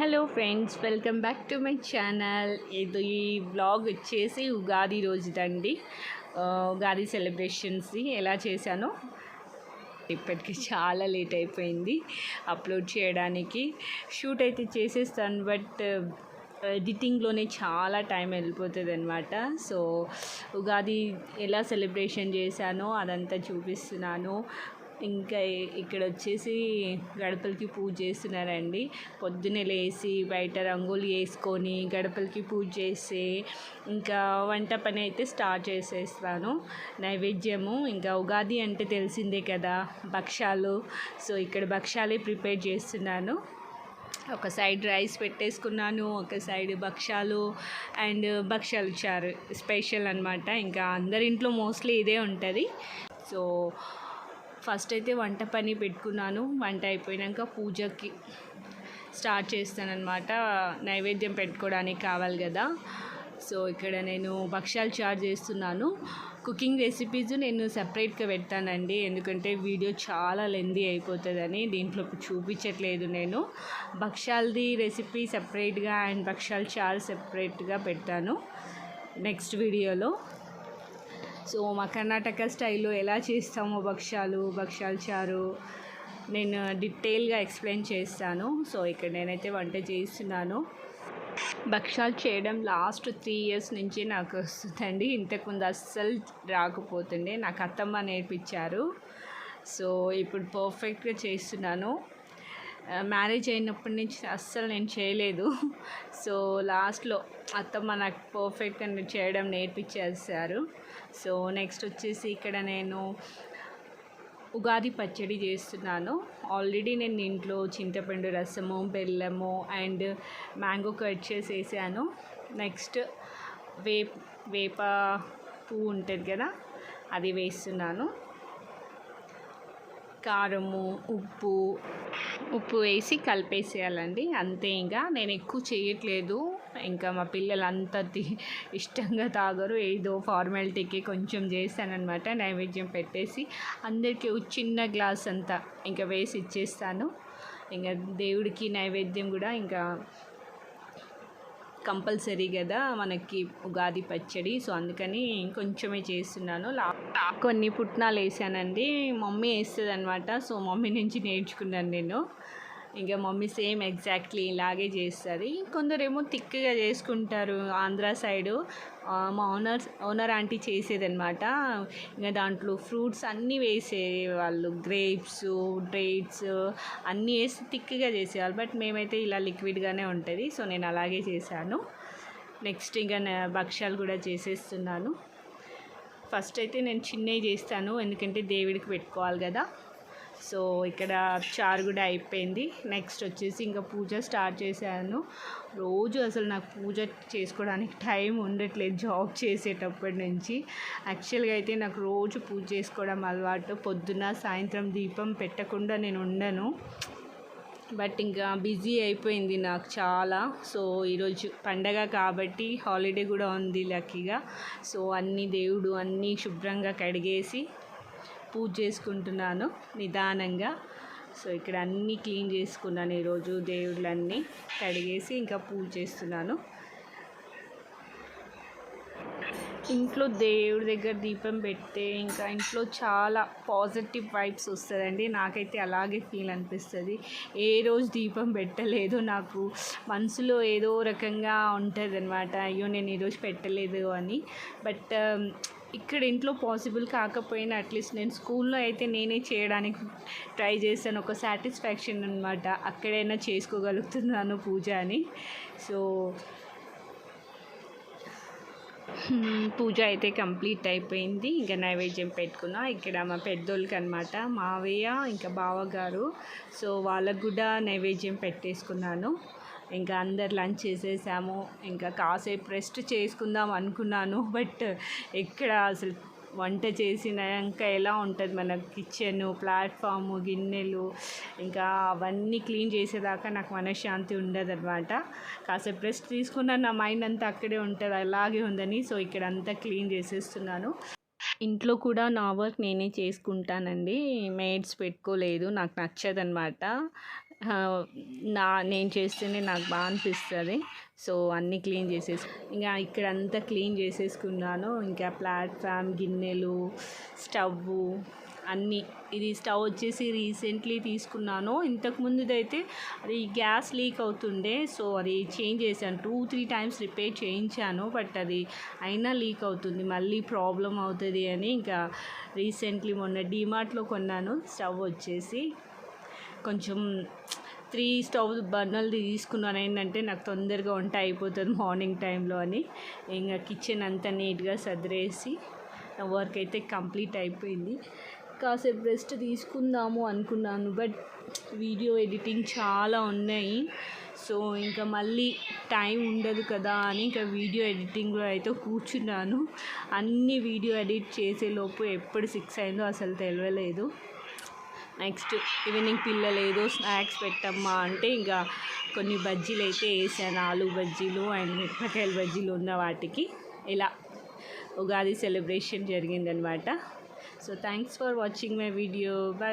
Hello friends welcome back to my channel. ఇది ఈ blog వచ్చేసి ఉగాది రోజుదండి. ఉగాది సెలబ్రేషన్స్ని ఎలా చేశానో ఇప్పటికి చాలా లేట్ అయిపోయింది అప్లోడ్ చేయడానికి. షూట్ అయితే చేసేస్తాను బట్ ఎడిటింగ్లోనే చాలా టైం వెళ్ళిపోతుంది అనమాట సో ఉగాది ఎలా సెలబ్రేషన్ చేశానో అదంతా చూపిస్తున్నాను. ఇంకా ఇక్కడ వచ్చేసి గడపలకి పూజ చేస్తున్నారండి. పొద్దున్నే లేచి బయట రంగులు వేసుకొని గడపలకి పూజ చేసి ఇంకా వంట పని అయితే స్టార్ట్ చేసేస్తాను. నైవేద్యము ఇంకా ఉగాది అంటే తెలిసిందే కదా భక్ష్యాలు. సో ఇక్కడ భక్ష్యాలే ప్రిపేర్ చేస్తున్నాను. ఒక సైడ్ రైస్ పెట్టేసుకున్నాను ఒక సైడ్ భక్షాలు అండ్ భక్షాలు చారు స్పెషల్ అనమాట ఇంకా అందరి ఇంట్లో మోస్ట్లీ ఇదే ఉంటుంది. సో ఫస్ట్ అయితే వంట పని పెట్టుకున్నాను. వంట అయిపోయాక పూజకి స్టార్ట్ చేస్తానన్నమాట. నైవేద్యం పెట్టుకోవడానికి కావాలి కదా. సో ఇక్కడ నేను భక్ష్యాలు చార్జ్ చేస్తున్నాను. కుకింగ్ రెసిపీస్ నేను సపరేట్గా పెడతానండి. ఎందుకంటే వీడియో చాలా లెందీ అయిపోతుందని దీంట్లో చూపించట్లేదు నేను. భక్ష్యాలది రెసిపీ సపరేట్గా అండ్ భక్ష్యాలు చార్ సపరేట్గా పెడతాను. నెక్స్ట్ వీడియోలో. సో మా కర్ణాటక స్టైల్లో ఎలా చేస్తామో భక్ష్యాలు భక్ష్యాలు చారు నేను డీటెయిల్గా ఎక్స్ప్లెయిన్ చేస్తాను. సో ఇక్కడ నేనైతే వంట చేస్తున్నాను. భక్ష్యాలు చేయడం లాస్ట్ త్రీ ఇయర్స్ నుంచి నాకు వస్తుందండి. ఇంతకుముందు అస్సలు రాకపోతుండే. నాకు అత్తమ్మ నేర్పించారు. సో ఇప్పుడు పర్ఫెక్ట్గా చేస్తున్నాను. మ్యారేజ్ అయినప్పటి నుంచి అస్సలు నేను చేయలేదు. సో లాస్ట్లో అత్తమ్మ నాకు పర్ఫెక్ట్గా చేయడం నేర్పించేసారు సో నెక్స్ట్ వచ్చేసి ఇక్కడ నేను ఉగాది పచ్చడి చేస్తున్నాను. ఆల్రెడీ నేను ఇంట్లో చింతపండు రసము బెల్లము అండ్ మ్యాంగో కట్ చేసి వేసాను నెక్స్ట్ వేప్ వేప పువ్వు ఉంటుంది కదా అది వేస్తున్నాను. కారము ఉప్పు. ఉప్పు వేసి కలిపేసేయాలండి. అంతే ఇంకా. నేను ఎక్కువ చేయట్లేదు. ఇంకా మా పిల్లలు అంత ఇష్టంగా తాగరు. ఏదో ఫార్మాలిటీకి కొంచెం చేస్తానన్నమాట నైవేద్యం పెట్టేసి అందరికీ చిన్న గ్లాస్ అంతా ఇంకా వేసి ఇచ్చేస్తాను. ఇంకా దేవుడికి నైవేద్యం కూడా ఇంకా కంపల్సరీ కదా మనకి ఉగాది పచ్చడి. సో అందుకని కొంచెమే చేస్తున్నాను. లా కొన్ని పుట్నాలు వేసానండి. మమ్మీ వేస్తుంది అనమాట సో మమ్మీ నుంచి నేర్చుకున్నాను నేను. ఇంకా మమ్మీ సేమ్ ఎగ్జాక్ట్లీ ఇలాగే చేస్తుంది. కొందరేమో థిక్గా చేసుకుంటారు ఆంధ్ర సైడు. మా ఓనర్ ఓనర్ ఆంటీ చేసేదనమాట ఇంకా దాంట్లో ఫ్రూట్స్ అన్నీ వేసే వాళ్ళు గ్రేప్స్ డేట్స్ అన్నీ వేసి థిక్గా చేసేవాళ్ళు. బట్ మేమైతే ఇలా లిక్విడ్గానే ఉంటుంది. సో నేను అలాగే చేశాను. నెక్స్ట్ ఇంకా భక్ష్యాలు కూడా చేసేస్తున్నాను. ఫస్ట్ అయితే నేను చిన్నవి చేస్తాను. ఎందుకంటే దేవుడికి పెట్టుకోవాలి కదా. సో ఇక్కడ చారు కూడా అయిపోయింది. నెక్స్ట్ వచ్చేసి ఇంకా పూజ స్టార్ట్ చేశాను. రోజు అసలు నాకు పూజ చేసుకోవడానికి టైం ఉండట్లేదు జాబ్ చేసేటప్పటి నుంచి. యాక్చువల్గా అయితే నాకు రోజు పూజ చేసుకోవడం అలవాటు. పొద్దున సాయంత్రం దీపం పెట్టకుండా నేను ఉండను. బట్ ఇంకా బిజీ అయిపోయింది నాకు చాలా. సో ఈరోజు పండగ కాబట్టి హాలిడే కూడా ఉంది లక్కీగా సో అన్ని దేవుడు అన్నీ శుభ్రంగా కడిగేసి పూజ చేసుకుంటున్నాను నిదానంగా. సో ఇక్కడ అన్నీ క్లీన్ చేసుకున్నాను ఈరోజు దేవుళ్ళన్నీ కడిగేసి ఇంకా పూజ చేస్తున్నాను. ఇంట్లో దేవుడి దగ్గర దీపం పెడితే ఇంకా ఇంట్లో చాలా పాజిటివ్ వైబ్స్ వస్తుందండి. నాకైతే అలాగే ఫీల్ అనిపిస్తుంది. ఏ రోజు దీపం పెట్టలేదు నాకు. మనసులో ఏదో రకంగా ఉంటుంది అనమాట అయ్యో నేను ఈరోజు పెట్టలేదు అని. బట్ ఇక్కడ ఇంట్లో పాసిబుల్ కాకపోయినా అట్లీస్ట్ నేను స్కూల్లో అయితే నేనే చేయడానికి ట్రై చేశాను ఒక సాటిస్ఫాక్షన్ అనమాట అక్కడైనా చేసుకోగలుగుతున్నాను పూజ అని. సో పూజ అయితే కంప్లీట్ అయిపోయింది. ఇంకా నైవేద్యం పెట్టుకున్నా. ఇక్కడ మా పెద్దోళ్ళకి అనమాట మావయ్య ఇంకా బావగారు. సో వాళ్ళకు కూడా నైవేద్యం పెట్టేసుకున్నాను. ఇంకా అందరు లంచ్ చేసేసాము. ఇంకా కాసేపు రెస్ట్ చేసుకుందాం అనుకున్నాను. బట్ ఎక్కడ అసలు వంట చేసినాక ఎలా ఉంటుంది మన కిచెన్ ప్లాట్ఫామ్ గిన్నెలు ఇంకా అవన్నీ క్లీన్ చేసేదాకా నాకు మనశ్శాంతి ఉండదు అనమాట కాసేపు రెస్ట్ తీసుకున్నా నా మైండ్ అంతా అక్కడే ఉంటుంది అలాగే ఉందని. సో ఇక్కడ అంతా క్లీన్ చేసేస్తున్నాను. ఇంట్లో కూడా నా వర్క్ నేనే చేసుకుంటానండి. మేడ్స్ పెట్టుకోలేదు నాకు నచ్చదనమాట నా నేను చేస్తేనే నాకు బాగా అనిపిస్తుంది. సో అన్నీ క్లీన్ చేసేసి ఇంకా ఇక్కడ అంతా క్లీన్ చేసేసుకున్నాను. ఇంకా ప్లాట్ఫామ్ గిన్నెలు స్టవ్ అన్నీ. ఇది స్టవ్ వచ్చేసి రీసెంట్లీ తీసుకున్నాను. ఇంతకుముందుదైతే అది గ్యాస్ లీక్ అవుతుండే. సో అది చేంజ్ చేశాను. టూ త్రీ టైమ్స్ రిపేర్ చేయించాను. బట్ అది అయినా లీక్ అవుతుంది. మళ్ళీ ప్రాబ్లం అవుతుంది అని ఇంకా రీసెంట్లీ మొన్న డీమార్ట్లో కొన్నాను. స్టవ్ వచ్చేసి కొంచెం త్రీ స్టవ్ బర్నర్లు తీసుకున్నాను. ఏంటంటే నాకు తొందరగా వంట అయిపోతుంది మార్నింగ్ టైంలో అని. ఇంకా కిచెన్ అంతా నీట్గా సదిరేసి నా వర్క్ అయితే కంప్లీట్ అయిపోయింది. కాసేపు రెస్ట్ తీసుకుందాము అనుకున్నాను. బట్ వీడియో ఎడిటింగ్ చాలా ఉన్నాయి. సో ఇంకా మళ్ళీ టైం ఉండదు కదా అని ఇంకా వీడియో ఎడిటింగ్లో అయితే కూర్చున్నాను. అన్ని వీడియో ఎడిట్ చేసేలోపు ఎప్పుడు సిక్స్ అయిందో అసలు తెలియలేదు నెక్స్ట్ ఈవినింగ్ పిల్లలు ఏదో స్నాక్స్ పెట్టమ్మా అంటే ఇంకా కొన్ని బజ్జీలు అయితే వేసాను ఆలు బజ్జీలు అండ్ మిరపకాయల బజ్జీలు ఉన్న వాటికి. ఇలా ఉగాది సెలబ్రేషన్ జరిగిందనమాట. So thanks for watching my video. Bye